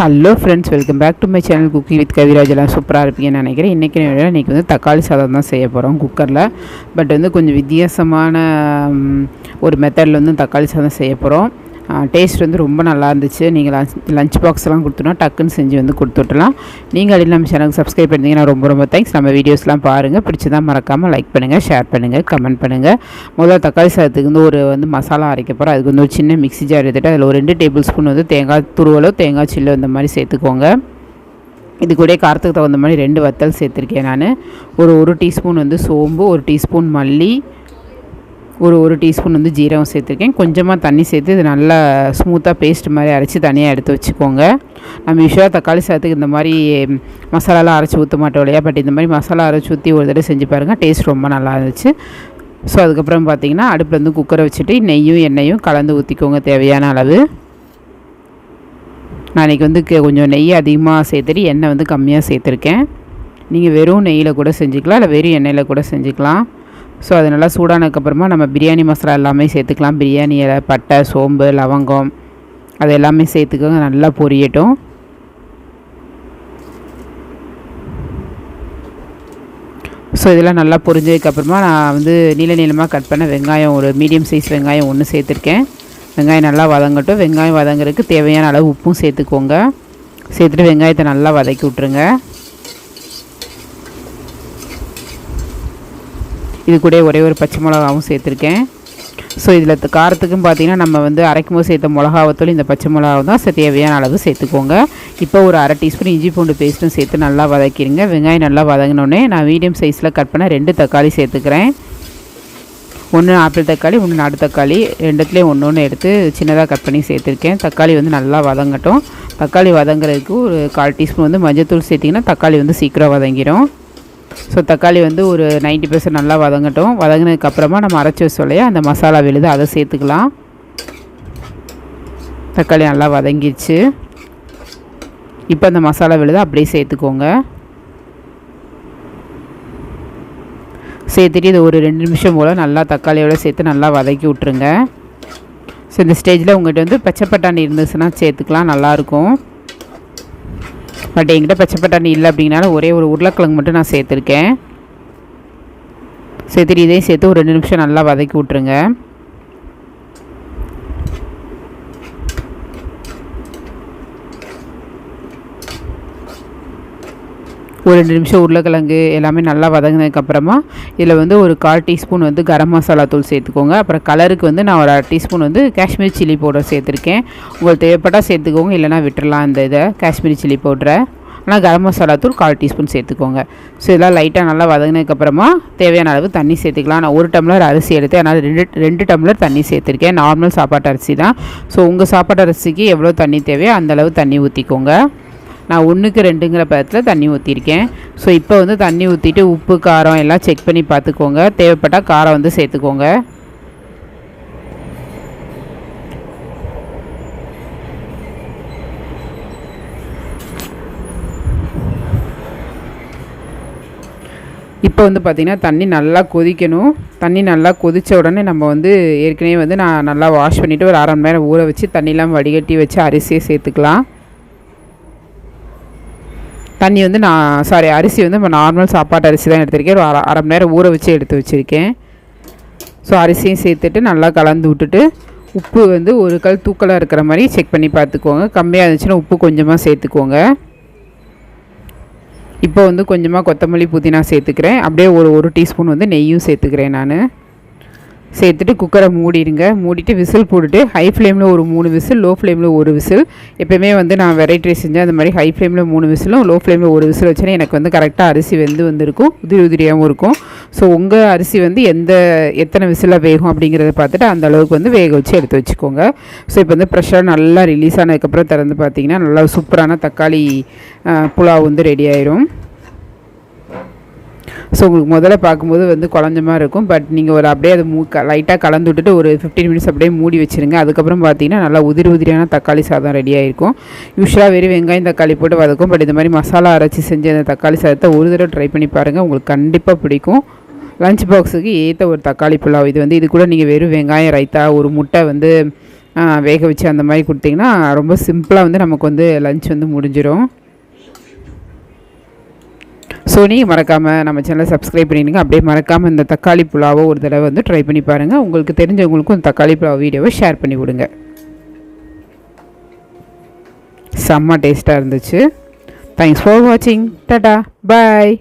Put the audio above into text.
Hello friends welcome back to my channel cooking with Kaviraj எல்லாம் சூப்பராக இருப்பீங்கன்னு நினைக்கிறேன். இன்றைக்கி இன்றைக்கி வந்து தக்காளி சாதம் தான் செய்ய போகிறோம் குக்கரில் பட் வந்து கொஞ்சம் வித்தியாசமான ஒரு மெத்தடில் வந்து தக்காளி சாதம் செய்ய போகிறோம் டேஸ்ட் வந்து ரொம்ப நல்லா இருந்துச்சு. நீங்கள் லஞ்ச் லஞ்ச் பாக்ஸ்லாம் கொடுத்தோன்னா டக்குன்னு செஞ்சு வந்து கொடுத்துட்லாம் நீங்கள் அதில் நம்ம சேனலுக்கு சப்ஸ்கிரைப் பண்ணிங்கன்னா ரொம்ப ரொம்ப தேங்க்ஸ் நம்ம வீடியோஸ்லாம் பாருங்கள் பிடிச்சதான் மறக்காமல் லைக் பண்ணுங்கள் ஷேர் பண்ணுங்கள் கமெண்ட் பண்ணுங்கள் முதல்ல தக்காளி சாதத்துக்கு வந்து ஒரு வந்து மசாலா அரைக்க போகிறோம் அதுக்கு வந்து ஒரு சின்ன மிக்ஸி ஜார் எடுத்துகிட்டு அதில் ஒரு ரெண்டு டேபிள் ஸ்பூன் வந்து தேங்காய் துருவலோ தேங்காய் சில்லோ இந்த மாதிரி சேர்த்துக்கோங்க. இது கூட காரத்துக்கு தகுந்த மாதிரி ரெண்டு வத்தல் சேர்த்துருக்கேன் நான். ஒரு ஒரு டீஸ்பூன் வந்து சோம்பு ஒரு டீஸ்பூன் மல்லி ஒரு ஒரு டீஸ்பூன் வந்து ஜீரகம் சேர்த்துருக்கேன். கொஞ்சமாக தண்ணி சேர்த்து இது நல்லா ஸ்மூத்தாக பேஸ்ட் மாதிரி அரைச்சி தனியாக எடுத்து வச்சுக்கோங்க. நம்ம யூஸ்வலாக தக்காளி சாதத்துக்கு இந்த மாதிரி மசாலாலாம் அரைச்சி ஊற்ற மாட்டோம் இல்லையா? பட் இந்த மாதிரி மசாலா அரைச்சி ஊற்றி ஒரு தடவை செஞ்சு பாருங்கள் டேஸ்ட் ரொம்ப நல்லா இருந்துச்சு. ஸோ அதுக்கப்புறம் பார்த்திங்கன்னா அடுப்பில் வந்து குக்கரை வச்சுட்டு நெய்யும் எண்ணெயும் கலந்து ஊற்றிக்கோங்க தேவையான அளவு. நான் இன்றைக்கி வந்து கொஞ்சம் நெய் அதிகமாக சேர்த்துட்டு எண்ணெய் வந்து கம்மியாக சேர்த்துருக்கேன். நீங்கள் வெறும் நெய்யில் கூட செஞ்சுக்கலாம். இல்லை வெறும் எண்ணெயில் கூட செஞ்சுக்கலாம். ஸோ அது நல்லா சூடானதுக்கப்புறமா நம்ம பிரியாணி மசாலா எல்லாமே சேர்த்துக்கலாம். பிரியாணி இலை பட்டை சோம்பு லவங்கம் அது எல்லாமே சேர்த்துக்கோங்க. நல்லா பொரியட்டும். ஸோ இதெல்லாம் நல்லா பொரிஞ்சதுக்கப்புறமா நான் வந்து நீல நீளமாக கட் பண்ண வெங்காயம் ஒரு மீடியம் சைஸ் வெங்காயம் ஒன்று சேர்த்துருக்கேன். வெங்காயம் நல்லா வதங்கட்டும். வெங்காயம் வதங்குறதுக்கு தேவையான அளவு உப்பும் சேர்த்துக்கோங்க. சேர்த்துட்டு வெங்காயத்தை நல்லா வதக்கி விட்ருங்க இது கூட ஒரே ஒரு பச்சை மிளகாவும் சேர்த்துருக்கேன். ஸோ இதில் காரத்துக்கும் பார்த்தீங்கன்னா நம்ம வந்து அரைக்கும் போது சேர்த்த மிளகாவத்தோடு இந்த பச்சை மிளகாவும் தான் தேவையான அளவு சேர்த்துக்கோங்க. இப்போ ஒரு அரை டீஸ்பூன் இஞ்சி பூண்டு பேஸ்ட்டும் சேர்த்து நல்லா வதக்கிடுங்க வெங்காயம் நல்லா வதங்கினோடனே நான் மீடியம் சைஸில் கட் பண்ண ரெண்டு தக்காளி சேர்த்துக்கிறேன். ஒன்று ஆப்பிள் தக்காளி ஒன்று நாட்டு தக்காளி ரெண்டுத்துலேயும் ஒன்று ஒன்று எடுத்து சின்னதாக கட் பண்ணி சேர்த்துருக்கேன். தக்காளி வந்து நல்லா வதங்கட்டும். தக்காளி வதங்குறதுக்கு ஒரு கால் டீஸ்பூன் வந்து மஞ்சத்தூள் சேர்த்திங்கன்னா தக்காளி வந்து சீக்கிரம் வதங்கிடும் ஸோ தக்காளி வந்து ஒரு 90% பர்சன்ட் நல்லா வதங்கட்டும். வதங்கினதுக்கப்புறமா நம்ம அரைச்சி வச்சோலையே அந்த மசாலா விழுது அதை சேர்த்துக்கலாம். தக்காளி நல்லா வதங்கிடுச்சு. இப்போ அந்த மசாலா விழுது அப்படியே சேர்த்துக்கோங்க. சேர்த்துட்டு இது ஒரு ரெண்டு நிமிஷம் போல் நல்லா தக்காளியோட சேர்த்து நல்லா வதக்கி விட்ருங்க ஸோ இந்த ஸ்டேஜில் உங்கள்கிட்ட வந்து பச்சைப்பட்டாணி இருந்துச்சுன்னா சேர்த்துக்கலாம் நல்லாயிருக்கும் பட் என்கிட்ட பச்சை பட்டாணி இல்லை அப்படிங்கனால ஒரே ஒரு உருளைக்கிழங்கு மட்டும் நான் சேர்த்துருக்கேன். சேர்த்துட்டு இதையும் சேர்த்து ஒரு ரெண்டு நிமிஷம் நல்லா வதக்கி விட்ருங்க ஒரு ரெண்டு நிமிஷம் உருளைக்கிழங்கு எல்லாமே நல்லா வதங்கினதுக்கப்புறமா இதில் வந்து ஒரு கால் டீஸ்பூன் வந்து கரம் மசாலா தூள் சேர்த்துக்கோங்க. அப்புறம் கலருக்கு வந்து நான் ஒரு அரை டீஸ்பூன் வந்து காஷ்மீர் சில்லி பவுடர் சேர்த்துருக்கேன். உங்களுக்கு தேவைப்பட்டால் சேர்த்துக்கோங்க இல்லைனா விட்டுடலாம் இந்த இதை. காஷ்மீரி சில்லி பவுடரை. ஆனால் கரம் மசாலா தூள் கால் டீஸ்பூன் சேர்த்துக்கோங்க. ஸோ இதெல்லாம் லைட்டாக நல்லா வதங்கினதுக்கப்புறமா தேவையான அளவு தண்ணி சேர்த்துக்கலாம். நான் ஒரு டம்ளர் அரிசி எடுத்து அதனால் ரெண்டு ரெண்டு டம்ளர் தண்ணி சேர்த்துருக்கேன். நார்மல் சாப்பாட்டு அரிசி தான். ஸோ உங்கள் சாப்பாட்டு அரிசிக்கு எவ்வளோ தண்ணி தேவையோ அந்த அளவு தண்ணி ஊற்றிக்கோங்க நான் ஒன்றுக்கு ரெண்டுங்கிற பதத்தில் தண்ணி ஊற்றிருக்கேன் ஸோ இப்போ வந்து தண்ணி ஊற்றிட்டு உப்பு காரம் எல்லாம் செக் பண்ணி பார்த்துக்கோங்க. தேவைப்பட்டால் காரம் வந்து சேர்த்துக்கோங்க. இப்போ வந்து பார்த்திங்கன்னா தண்ணி நல்லா கொதிக்கணும். தண்ணி நல்லா கொதித்த உடனே நம்ம வந்து ஏற்கனவே வந்து நான் நல்லா வாஷ் பண்ணிவிட்டு ஒரு அரை மணி நேரம் ஊற வச்சு தண்ணிலாம் வடிகட்டி வச்சு அரிசியை சேர்த்துக்கலாம். தண்ணி வந்து நான் சாரி அரிசி வந்து நம்ம நார்மல் சாப்பாட்டு அரிசி தான் எடுத்திருக்கேன். ஒரு அரை அரை மணி நேரம் ஊற வச்சு எடுத்து வச்சுருக்கேன். ஸோ அரிசியும் சேர்த்துட்டு நல்லா கலந்து விட்டுட்டு உப்பு வந்து ஒரு கல் தூக்கலாக இருக்கிற மாதிரி செக் பண்ணி பார்த்துக்கோங்க. கம்மியாக இருந்துச்சுன்னா உப்பு கொஞ்சமாக சேர்த்துக்கோங்க. இப்போ வந்து கொஞ்சமாக கொத்தமல்லி புதினா சேர்த்துக்கிறேன். அப்படியே ஒரு ஒரு டீஸ்பூன் வந்து நெய்யும் சேர்த்துக்கிறேன் நான். சேர்த்துட்டு குக்கரை மூடிடுங்க. மூடிட்டு விசில் போட்டுட்டு ஹை ஃப்ளேமில் ஒரு மூணு விசில் லோ ஃப்ளேமில் ஒரு விசில். எப்போயுமே வந்து நான் வெரைட்டி ரைஸ் செஞ்சேன் அந்த மாதிரி ஹை ஃப்ளேமில் மூணு விசிலும் லோ ஃப்ளேமில் ஒரு விசில் வச்சேன்னா எனக்கு வந்து கரெக்டாக அரிசி வெந்து வந்திருக்கும். உதிரி உதிரியாகவும் இருக்கும். ஸோ உங்கள் அரிசி வந்து எந்த எத்தனை விசிலாக வேகும் அப்படிங்கிறத பார்த்துட்டு அந்த அளவுக்கு வந்து வேக வச்சு எடுத்து வச்சுக்கோங்க. ஸோ இப்போ வந்து ப்ரெஷர் நல்லா ரிலீஸ் ஆனதுக்கப்புறம் திறந்து பார்த்தீங்கன்னா நல்லா சூப்பரான தக்காளி புலாவ் வந்து ரெடி ஆயிரும். ஸோ உங்களுக்கு முதல்ல பார்க்கும்போது வந்து குழஞ்சமாக இருக்கும். பட் நீங்கள் ஒரு அப்படியே அதை மூ லைட்டாக கலந்து விட்டுட்டு ஒரு ஃபிஃப்டீன் மினிட்ஸ் அப்படியே மூடி வச்சுருங்க. அதுக்கப்புறம் பார்த்தீங்கன்னா நல்லா உதிரி உதிரியான தக்காளி சாதம் ரெடி ஆகிருக்கும் யூஸ்வலாக வெறும் வெங்காயம் தக்காளி போட்டு வதக்கும். பட் இந்த மாதிரி மசாலா அரைச்சி செஞ்ச அந்த தக்காளி சாதத்தை ஒரு தடவை ட்ரை பண்ணி பாருங்கள் உங்களுக்கு கண்டிப்பாக பிடிக்கும். லஞ்ச் பாக்ஸுக்கு ஏற்ற ஒரு தக்காளி புலாவ். இது வந்து இது கூட நீங்கள் வெறும் வெங்காயம் ரைத்தா ஒரு முட்டை வந்து வேக வச்சு அந்த மாதிரி கொடுத்தீங்கன்னா ரொம்ப சிம்பிளாக வந்து நமக்கு வந்து லஞ்ச் வந்து முடிஞ்சிடும் ஸோ நீங்கள் மறக்காமல் நம்ம சேனலை சப்ஸ்கிரைப் பண்ணிடுங்க. அப்படியே மறக்காமல் இந்த தக்காளி புலாவை ஒரு தடவை வந்து ட்ரை பண்ணி பாருங்கள் உங்களுக்கு தெரிஞ்சவங்களுக்கும் இந்த தக்காளி புலாவ் வீடியோவை ஷேர் பண்ணி விடுங்க. செம்ம டேஸ்ட்டாக இருந்துச்சு. தேங்க்ஸ் ஃபார் வாட்சிங் டாடா பாய்